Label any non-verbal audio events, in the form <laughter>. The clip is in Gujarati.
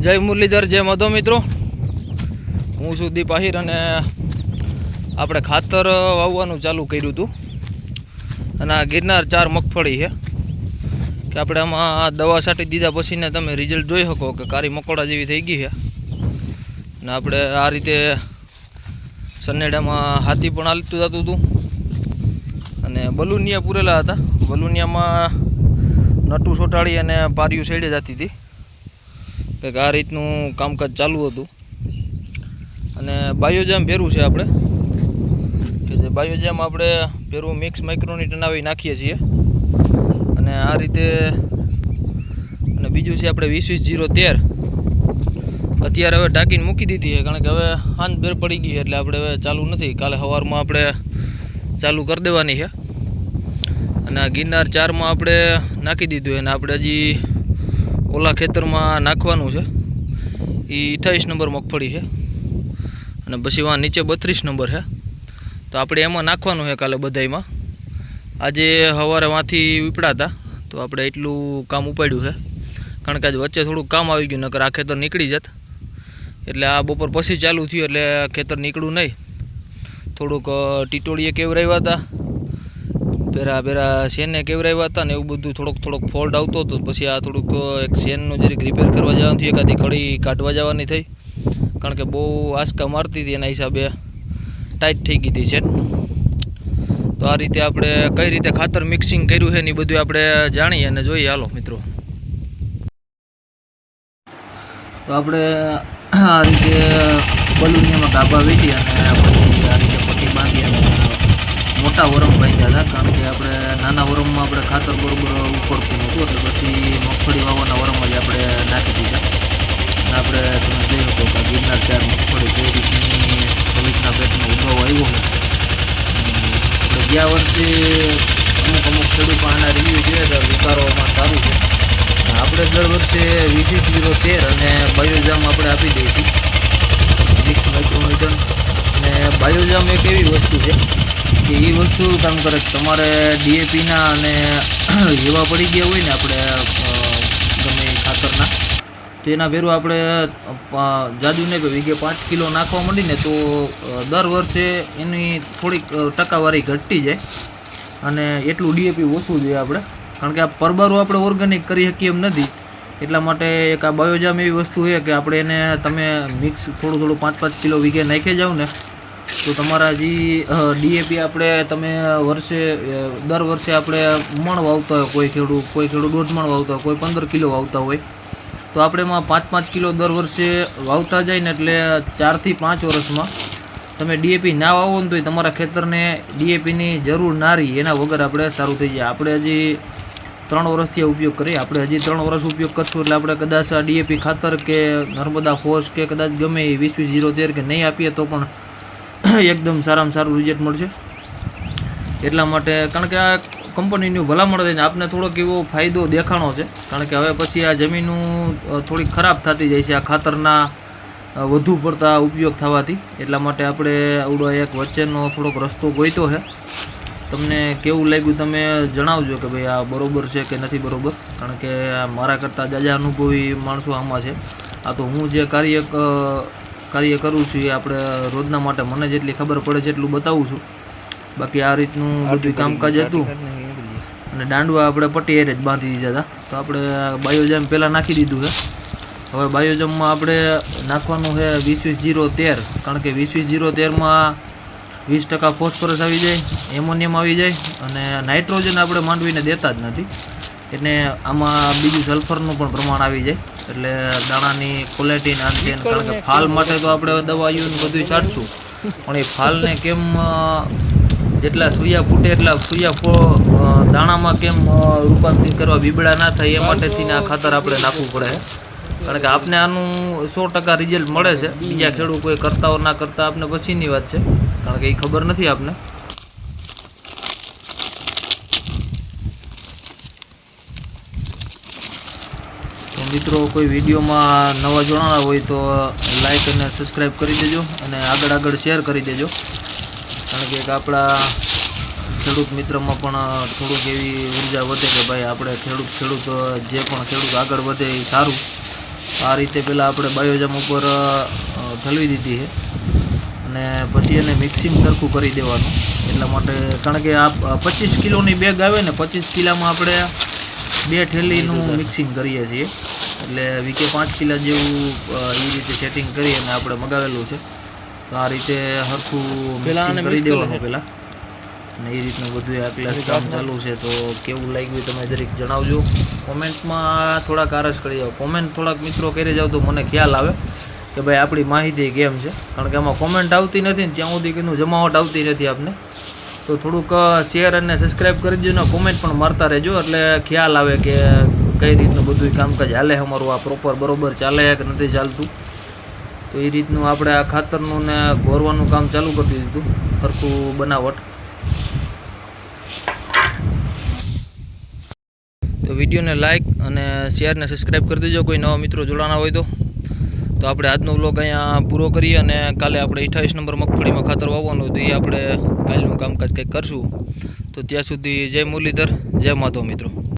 જય મુરલીધર, જય મધો મિત્રો. હું છું દીપ અને આપણે ખાતર વાવવાનું ચાલુ કર્યું હતું. અને આ ગિરનાર ચાર મગફળી છે. કે આપણે આમાં દવા છાંટી દીધા પછીને તમે રિઝલ્ટ જોઈ શકો કે કારી મકોડા જેવી થઈ ગઈ છે. અને આપણે આ રીતે સનેડામાં હાથી પણ હાલતું જતું હતું. અને બલુનિયા પૂરેલા હતા. બલુનિયામાં નટું સોટાડી અને પારિયું સાઈડે જતી હતી. કંઈક આ રીતનું કામકાજ ચાલુ હતું. અને બાયોજામ ભેરું છે આપણે. કે જે બાયોજામ આપણે ભેરું મિક્સ માઇક્રોનીટન આવી નાખીએ છીએ. અને આ રીતે અને બીજું છે આપણે વીસ વીસ જીરો તેર. અત્યારે હવે ઢાંકીને મૂકી દીધી છે, કારણ કે હવે હાંજ બેર પડી ગઈ એટલે આપણે હવે ચાલુ નથી. કાલે સવારમાં આપણે ચાલુ કરી દેવાની છે. અને આ ગિરનાર ચારમાં આપણે નાખી દીધું અને આપણે હજી ઓલા ખેતરમાં નાખવાનું છે. એ અઠ્ઠાવીસ નંબર મગફળી છે. અને પછી વાં નીચે બત્રીસ નંબર છે. તો આપણે એમાં નાખવાનું છે કાલે બધામાં આજે સવારે વાંથી ઉપડા હતા તો આપણે એટલું કામ ઉપાડ્યું છે. કારણ કે આજે વચ્ચે થોડુંક કામ આવી ગયું, નકર આ ખેતર નીકળી જત. એટલે આ બપોર પછી ચાલુ થયું, એટલે ખેતર નીકળ્યું નહીં. થોડુંક ટીટોળીએ કેવરાવ્યા હતા. પેરા પેરા શેને કેવરાવ્યા હતા ને એવું બધું થોડોક થોડોક ફોલ્ટ આવતો હતો. પછી આ થોડુંક એક શેનનું જરીક રિપેર કરવા જવાનું થયું, એકાદી કડી કાઢવા જવાની થઈ. કારણ કે બહુ આંચકા મારતી હતી એના હિસાબે. ટાઈટ થઈ ગઈ હતી શેન. તો આ રીતે આપણે કઈ રીતે ખાતર મિક્સિંગ કર્યું છે એ બધું આપણે જાણીએ અને જોઈએ. હાલો, મિત્રો. તો આપણે આ રીતે બલુનિયામાં ગાભા વીટી અને પછી આ રીતે મોટા વરમ બાંધ્યા હતા, કારણ કે આપણે નાના વરમમાં આપણે ખાતર બરોબર ઉપડતું નહોતું એટલે પછી મગફળી વાવવાના વરમ જ આપણે નાખી દીધા. આપણે તમે જોઈ શકો કે ગિરનાર ચાર મગફળી જે રીતની ભવિષ્યના પેટનો ઉદ્ભવ આવ્યો આપણે ગયા વર્ષે અમુક અમુક ખેડૂતો આના રિવ્યૂ જોઈએ તો વિકારોમાં સારું છે. આપણે દર વર્ષે વીસ જીરો તેર અને બાયોજામ આપણે આપી દઈએ છીએ. અને બાયોજામ એક એવી વસ્તુ છે કે એ વસ્તુ કામ કરે તમારે ડીએપીના અને <clears throat> એવા પડી ગયા હોય ને આપણે ગમે ખાતરના, તો એના ભેરું આપણે જાદુ પણ વીઘે પાંચ કિલો નાખવા માંડીને તો દર વર્ષે એની થોડીક ટકાવારી ઘટતી જાય અને એટલું ડીએપી ઓછું જોઈએ આપણે, કારણ કે આ પરબારું આપણે ઓર્ગેનિક કરી શકીએ એમ નથી. એટલા માટે એક આ બાયોજામ એવી વસ્તુ છે કે આપણે એને તમે મિક્સ થોડું થોડું પાંચ પાંચ કિલો વીઘે નાખી જાવ ને તો તમારા જે ડીએપી આપણે તમે વર્ષે દર વર્ષે આપણે મણ વાવતા હોય કોઈ ખેડૂત કોઈ ખેડૂત દોઢ મણ વાવતા હોય, કોઈ પંદર કિલો વાવતા હોય. તો આપણે એમાં પાંચ પાંચ કિલો દર વર્ષે વાવતા જાય ને એટલે ચારથી પાંચ વર્ષમાં તમે ડીએપી ના વાવો ને તોય તમારા ખેતરને ડીએપીની જરૂર ના રહી, એના વગર આપણે સારું થઈ જાય. આપણે હજી ત્રણ વર્ષથી ઉપયોગ કરીએ. આપણે હજી ત્રણ વર્ષ ઉપયોગ કરશું એટલે આપણે કદાચ ડીએપી ખાતર કે નર્મદા ફોર્સ કે કદાચ ગમે વીસ વીસ જીરો તેર કે નહીં આપીએ તો પણ એકદમ સારામાં સારું રિઝલ્ટ મળશે. એટલા માટે કારણ કે આ કંપનીનું ભલામણ થઈને આપને થોડોક એવો ફાયદો દેખાણો છે. કારણ કે હવે પછી આ જમીનું થોડીક ખરાબ થતી જાય છે. આ ખાતરના વધુ પડતા ઉપયોગ થવાથી. એટલા માટે આપણે આવડો એક વચ્ચેનો થોડોક રસ્તો ગોઈતો છે. તમને કેવું લાગ્યું તમે જણાવજો કે ભાઈ આ બરોબર છે કે નથી બરોબર? કારણ કે મારા કરતાં જાજા અનુભવી માણસો આમાં છે. આ તો હું જે કાર્ય કાર્ય કરું છું એ આપણે રોજના માટે મને જેટલી ખબર પડે છે એટલું બતાવું છું. બાકી આ રીતનું બધું કામકાજ હતું. અને દાંડવા આપણે પટી એરે જ બાંધી દીધા હતા. તો આપણે બાયોજામ પહેલાં નાખી દીધું છે. હવે બાયોજામમાં આપણે નાખવાનું છે વીસ વીસ જીરો તેર. કારણ કે વીસ વીસ જીરો તેરમાં વીસ ટકા ફોસ્ફરસ આવી જાય એમોનિયમ આવી જાય અને નાઇટ્રોજન આપણે માંડવીને દેતા જ નથી. એટલે આમાં બીજું સલ્ફરનું પણ પ્રમાણ આવી જાય. એટલે દાણાની ક્વોલિટી ને કારણ કે ફાલ માટે તો આપણે દવાઈઓ ને બધું છાંટશું. પણ એ ફાલને કેમ જેટલા સૂયા ફૂટે એટલા સૂયા ફો દાણામાં કેમ રૂપાંતરિત કરવા બીબડા ના થાય એ માટેથી આ ખાતર આપણે નાખવું પડે. કારણ કે આપને આનું સો ટકા રિઝલ્ટ મળે છે. બીજા ખેડૂત કોઈ કરતા ના કરતા આપને પછીની વાત છે. કારણ કે એ ખબર નથી આપને. મિત્રો, કોઈ વિડીયોમાં નવા જોડાણા હોય તો લાઈક અને સબસ્ક્રાઈબ કરી દેજો અને આગળ આગળ શેર કરી દેજો. કારણ કે આપણા ખેડૂત મિત્રમાં પણ થોડુંક એવી ઊર્જા વધે કે ભાઈ આપણે ખેડૂત ખેડૂત, જે પણ ખેડૂત આગળ વધે એ સારું. આ રીતે પહેલાં આપણે બાયોજામ ઉપર ઠલવી દીધી છે. અને પછી એને મિક્સિંગ સરખું કરી દેવાનું. એટલા માટે કારણ કે આ પચીસ કિલોની બેગ આવે ને, પચીસ કિલામાં આપણે બે ઠેલીનું મિક્સિંગ કરીએ છીએ. એટલે વીકે પાંચ કિલા જેવું એ રીતે સેટિંગ કરી અને આપણે મગાવેલું છે. તો આ રીતે સરખું મિક્સિંગ કરી દેવાનું પહેલાં અને એ રીતનું બધું આ ક્લાસ કામ ચાલુ છે તો કેવું લાગ્યું તમે જરીક જણાવજો. કોમેન્ટમાં થોડાક આરસ કરી જાઓ કોમેન્ટ થોડાક મિત્રો કરી જાવ તો મને ખ્યાલ આવે કે ભાઈ આપણી માહિતી કેમ છે? કારણ કે આમાં કોમેન્ટ આવતી નથી ને ત્યાં સુધી કીધું જમાવટ આવતી નથી આપને. તો થોડુંક શેર અને સબસ્ક્રાઈબ કરી દેજો ને કોમેન્ટ પણ મારતા રહેજો. એટલે ખ્યાલ આવે કે કઈ રીતનું બધું કામકાજ હાલે અમારું, આ પ્રોપર બરોબર ચાલે કે નથી ચાલતું. તો એ રીતનું આપણે આ ખાતરનું ને ગોરવાનું કામ ચાલુ કરી દીધું સરખું બનાવટ. તો વિડીયોને લાઇક અને શેર ને સબસ્ક્રાઈબ કરી દેજો, કોઈ નવા મિત્રો જોડાના હોય તો. તો આપણે આજનો વ્લોગ અહીંયા પૂરો કરીએ અને કાલે આપણે અઠ્ઠાવીસ નંબર મગફળીમાં ખાતર વાવવાનું તો એ આપણે કાલનું કામકાજ કંઈક કરશું. તો ત્યાં સુધી જય મુરલીધર, જય માધવ મિત્રો.